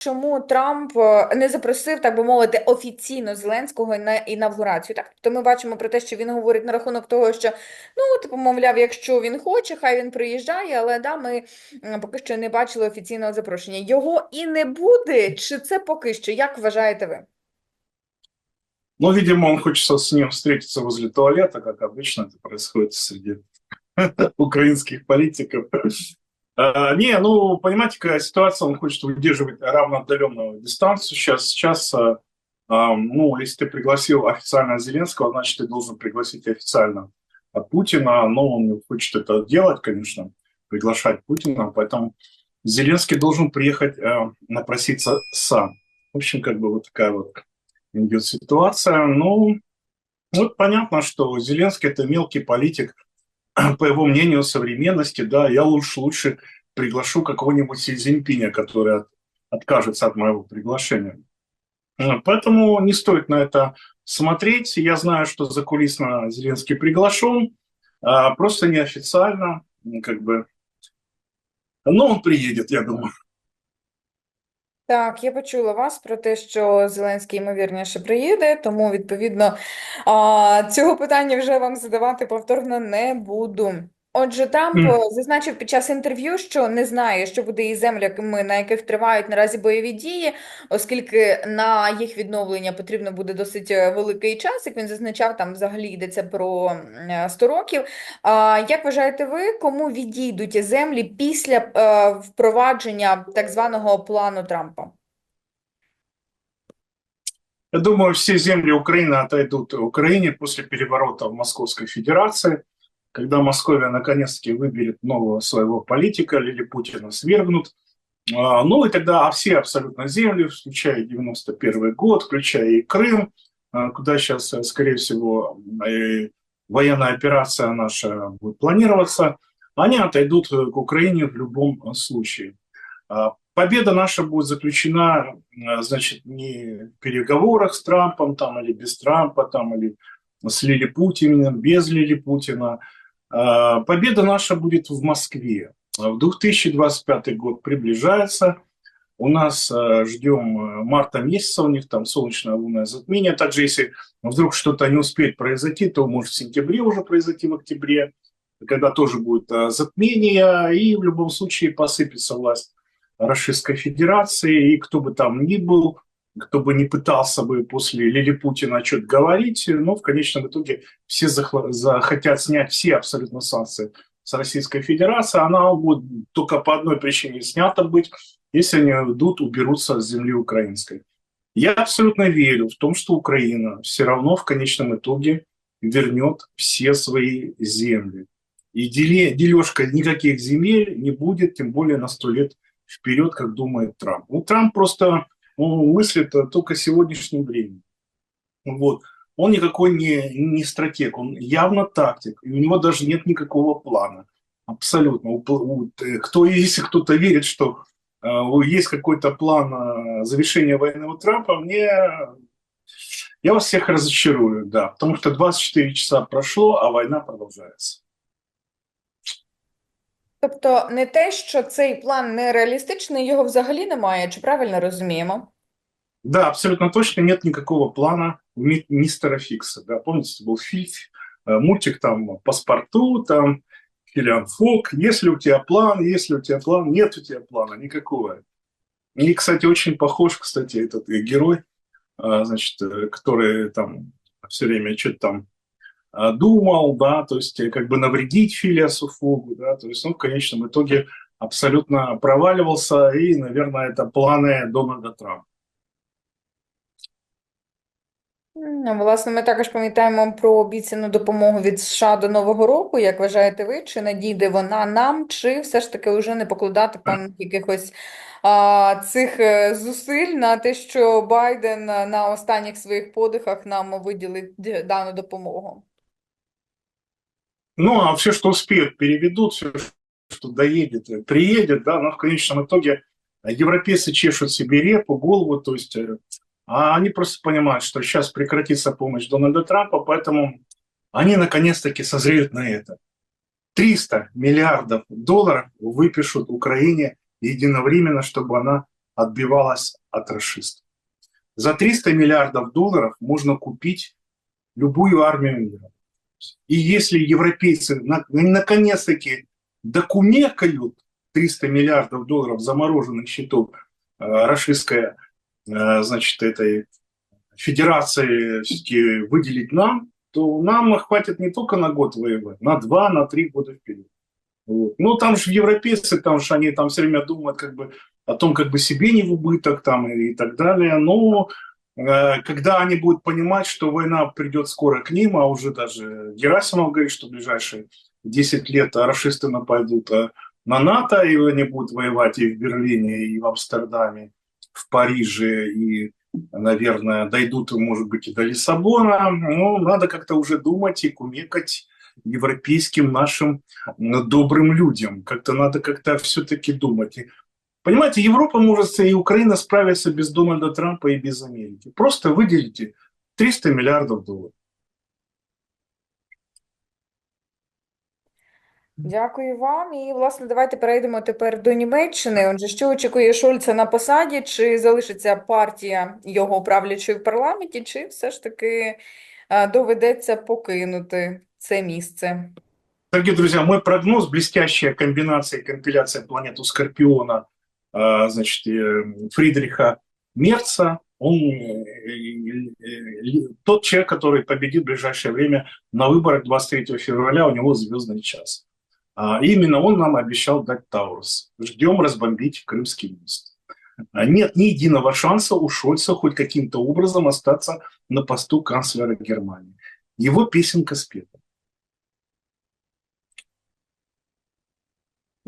чому Трамп е, не запросив, так би мовити, офіційно Зеленського на інавгурацію. Так, тобто ми бачимо про те, що він говорить на рахунок того, що ну, типу, мовляв, якщо він хоче, хай він приїжджає, але да, ми поки що не бачили офіційного запрошення. Його і не буде, чи це поки що? Як вважаєте ви? Ну, видимо, он хочет с ним встретиться возле туалета, как обычно это происходит среди украинских политиков. А, Не, ну, понимаете, какая ситуация, он хочет выдерживать равноотдаленную дистанцию. Сейчас, сейчас, а, а, ну, если ты пригласил официально Зеленского, значит, ты должен пригласить официально Путина, но он не хочет это делать, конечно, приглашать Путина, поэтому Зеленский должен приехать а, напроситься сам. В общем, как бы вот такая вот идет ситуация. Ну, вот понятно, что Зеленский это мелкий политик, по его мнению, современности, да, я лучше, лучше приглашу какого-нибудь Си который от- откажется от моего приглашения. Э, Поэтому не стоит на это смотреть. Я знаю, что закулисно Зеленский приглашен, а, просто неофициально, как бы. Но он приедет, я думаю. Так, я почула вас про те, що Зеленський, ймовірніше, приїде, тому, відповідно, а, цього питання вже вам задавати повторно не буду. Отже, Трамп е, зазначив під час інтерв'ю, що не знає, що буде із землями, на яких тривають наразі бойові дії, оскільки на їх відновлення потрібно буде досить е, великий час, як він зазначав, там взагалі йдеться про м, е, 100 років. А, як вважаєте ви, кому відійдуть землі після впровадження так званого плану Трампа? Я думаю, все земли Украины отойдут Украине после переворота в Московской Федерации, когда Московия наконец-таки выберет нового своего политика, или Путина свергнут. А, Ну и тогда все абсолютно земли, включая 91 год, включая и Крым, а, куда сейчас, э, скорее всего, военная операция наша будет планироваться, они отойдут э, к Украине в любом э, случае. А, Победа наша будет заключена, значит, не в переговорах с Трампом там, или без Трампа, там, или с Лилипутиным, без Лилипутина. А, Победа наша будет в Москве. В 2025 год приближается. У нас э, ждем э, марта месяца, у них там солнечное лунное затмение. Также, если вдруг что-то не успеет произойти, то может в сентябре уже произойти, в октябре, когда тоже будет э, затмение, и в любом случае посыпется власть Российской Федерации, и кто бы там ни был, кто бы не пытался бы после Лилипутина что-то говорить, но в конечном итоге все захотят снять все абсолютно санкции с Российской Федерации, она будет только по одной причине снята быть, если они уйдут, уберутся с земли украинской. Я абсолютно верю в том, что Украина все равно в конечном итоге вернет все свои земли. И деле, дележка никаких земель не будет, тем более на сто лет вперед, как думает Трамп. Ну, Трамп просто он мыслит э, только сегодняшним временем. Вот. Он никакой не, не стратег, он явно тактик, и у него даже нет никакого плана. Абсолютно. Э, Кто, если кто-то верит, что э, есть какой-то план завершения у Трампа, мне я вас всех разочарую, да, потому что 24 часа прошло, а война продолжается. Тобто не те, що цей план нереалістичний, його взагалі немає, чи правильно розуміємо? Да, абсолютно точно нет никакого плана у ми- мистера Фикса. Да, помните, это был фильм, э, мультик там «Паспорту», там Киллиан Фок. Если у тебя план, если у тебя план, нет у тебя плана никакого. И, кстати, очень похож, кстати, этот э, герой, а, значит, э, который там все время что-то там а, думал, да, то есть э, как бы навредить Филиасу Фогу, да, то есть он в конечном итоге абсолютно проваливался, и, наверное, это планы Дональда Трампа. М, Власне, ми також пам'ятаємо про обіцяну допомогу від США до Нового року. Як вважаєте ви, чи надійде вона нам, чи все ж таки вже не покладати певних якихось а, цих е, зусиль на те, що Байден е, на останніх своїх подихах нам виділить д- дану допомогу? Ну, а все, что успеют, переведут, все, что доедет, э, приедет, да, но в конечном итоге э, европейцы чешут себе репу, голову, то есть э, а они просто понимают, что сейчас прекратится помощь Дональда Трампа, поэтому они наконец-таки созреют на это. 300 миллиардов долларов выпишут Украине единовременно, чтобы она отбивалась от расистов. За 300 миллиардов долларов можно купить любую армию мира. И если европейцы наконец-таки докумекают 300 миллиардов долларов замороженных счетов э, э, значит, этой федерации выделить нам, то нам хватит не только на год воевать, на два, на три года вперед. Вот. Ну, там же европейцы, там же они там все время думают как бы о том, как бы себе не в убыток там и, так далее. Но когда они будут понимать, что война придет скоро к ним, а уже даже Герасимов говорит, что в ближайшие 10 лет расисты нападут а на НАТО, и они будут воевать и в Берлине, и в Амстердаме, в Париже, и, наверное, дойдут, может быть, и до Лиссабона. Ну, надо как-то уже думать и кумекать европейским нашим добрым людям. Как-то надо как-то все-таки думать. Понимаете, Европа может и Украина справиться без Дональда Трампа и без Америки. Просто выделите 300 миллиардов долларов. Дякую вам. І, власне, давайте перейдемо тепер до Німеччини. Отже, що очікує Шольца на посаді? Чи залишиться партія його правлячої в парламенті, чи все ж таки доведеться покинути це місце? Дорогие друзья, мой прогноз – блестящая комбинация, компиляция планету Скорпиона, значит, Фридриха Мерца. Он тот человек, который победит в ближайшее время на выборах 23 февраля, у него звездный час. А именно он нам обещал дать Таурус. Ждем разбомбить Крымский мост. А нет ни единого шанса у Шольца хоть каким-то образом остаться на посту канцлера Германии. Его песенка спета.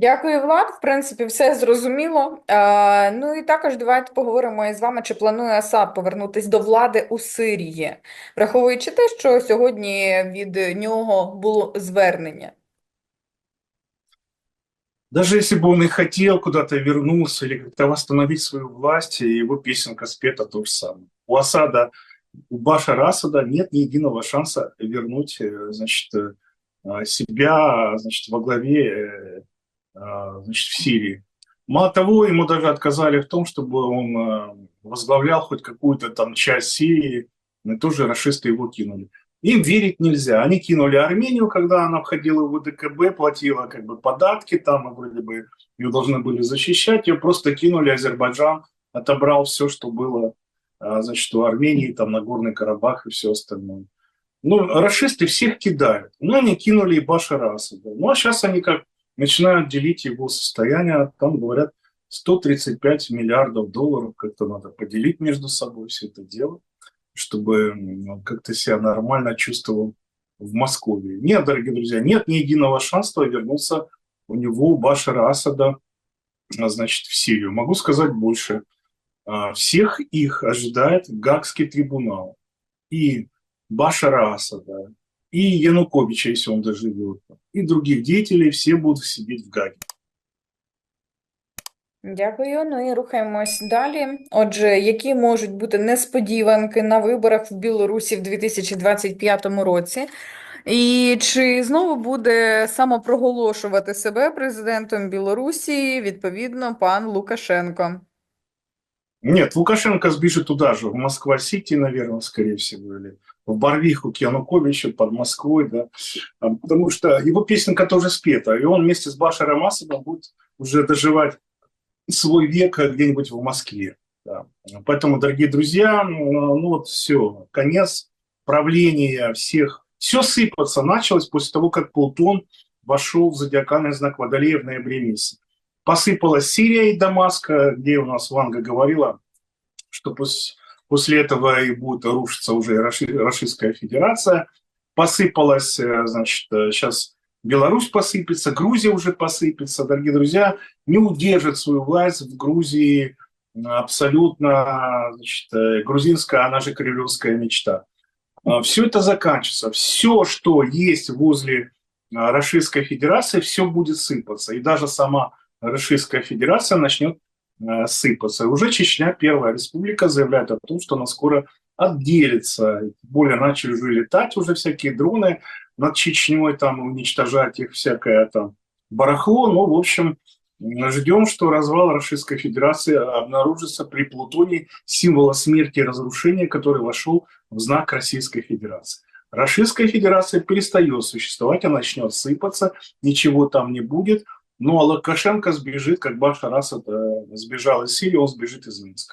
Дякую, Влад. В принципі, все зрозуміло. А, ну і також давайте поговоримо із вами, чи планує Асад повернутися до влади у Сирії, враховуючи те, що сьогодні від нього було звернення. Даже если бы он и хотел куда-то вернуться или как-то восстановить свою власть, его песенка спета то же самое. У Асада, у Башара Асада нет ни единого шанса вернуть э, значит, э, себя значит, во главе э, значит, в Сирии. Мало того, ему даже отказали в том, чтобы он возглавлял хоть какую-то там часть Сирии, и тоже расисты его кинули. Им верить нельзя. Они кинули Армению, когда она входила в ВДКБ, платила как бы податки там, и вроде бы ее должны были защищать, ее просто кинули Азербайджан, отобрал все, что было, а, значит, у Армении, там, Нагорный Карабах и все остальное. Ну, расисты всех кидают. Ну, они кинули и Башара Асада. Ну, а сейчас они как начинают делить его состояние, там говорят 135 миллиардов долларов, как-то надо поделить между собой все это дело чтобы как-то себя нормально чувствовал в Москве. Нет, дорогие друзья, нет ни единого шанса вернуться у него Башара Асада, а, значит, в Сирию. Могу сказать больше. А, всех их ожидает Гагский трибунал. И Башара Асада, и Януковича, если он доживет, и других деятелей, все будут сидеть в Гаге. Дякую. Ну і рухаємось далі. Отже, які можуть бути несподіванки на виборах в Білорусі в 2025 році? І чи знову буде самопроголошувати себе президентом Білорусі, відповідно, пан Лукашенко? Нет, Лукашенко сбежит туда же, в Москва-Сити, наверное, скорее всего, или в Барвиху к Януковичу под Москвой, да, потому что его песенка тоже спета, и он вместе с Башаром Асадом будет уже доживать свой век где-нибудь в Москве. Да. Поэтому, дорогие друзья, ну, ну вот все, конец правления всех. Все сыпаться началось после того, как Плутон вошел в зодиакальный знак Водолея в ноябре месяце. Посыпалась Сирия и Дамаск, где у нас Ванга говорила, что после, после этого и будет рушиться уже Российская Федерация. Посыпалась, э, значит, сейчас Беларусь посыпется, Грузия уже посыпется. Дорогие друзья, не удержит свою власть в Грузии абсолютно значит, э, грузинская, она же кремлевская мечта. А, все это заканчивается. Все, что есть возле Российской Федерации, все будет сыпаться. И даже сама Российская Федерация начнет э, сыпаться. Уже Чечня, Первая Республика, заявляет о том, что она скоро отделится. Более начали уже летать уже всякие дроны над Чечней, там уничтожать их всякое там барахло. Ну, в общем, ждем, что развал Российской Федерации обнаружится при Плутоне символа смерти и разрушения, который вошел в знак Российской Федерации. Российская Федерация перестает существовать, она начнет сыпаться, ничего там не будет – ну а Лукашенко сбежит, как Башар Асад сбежал из Сирии, он сбежит из Минска.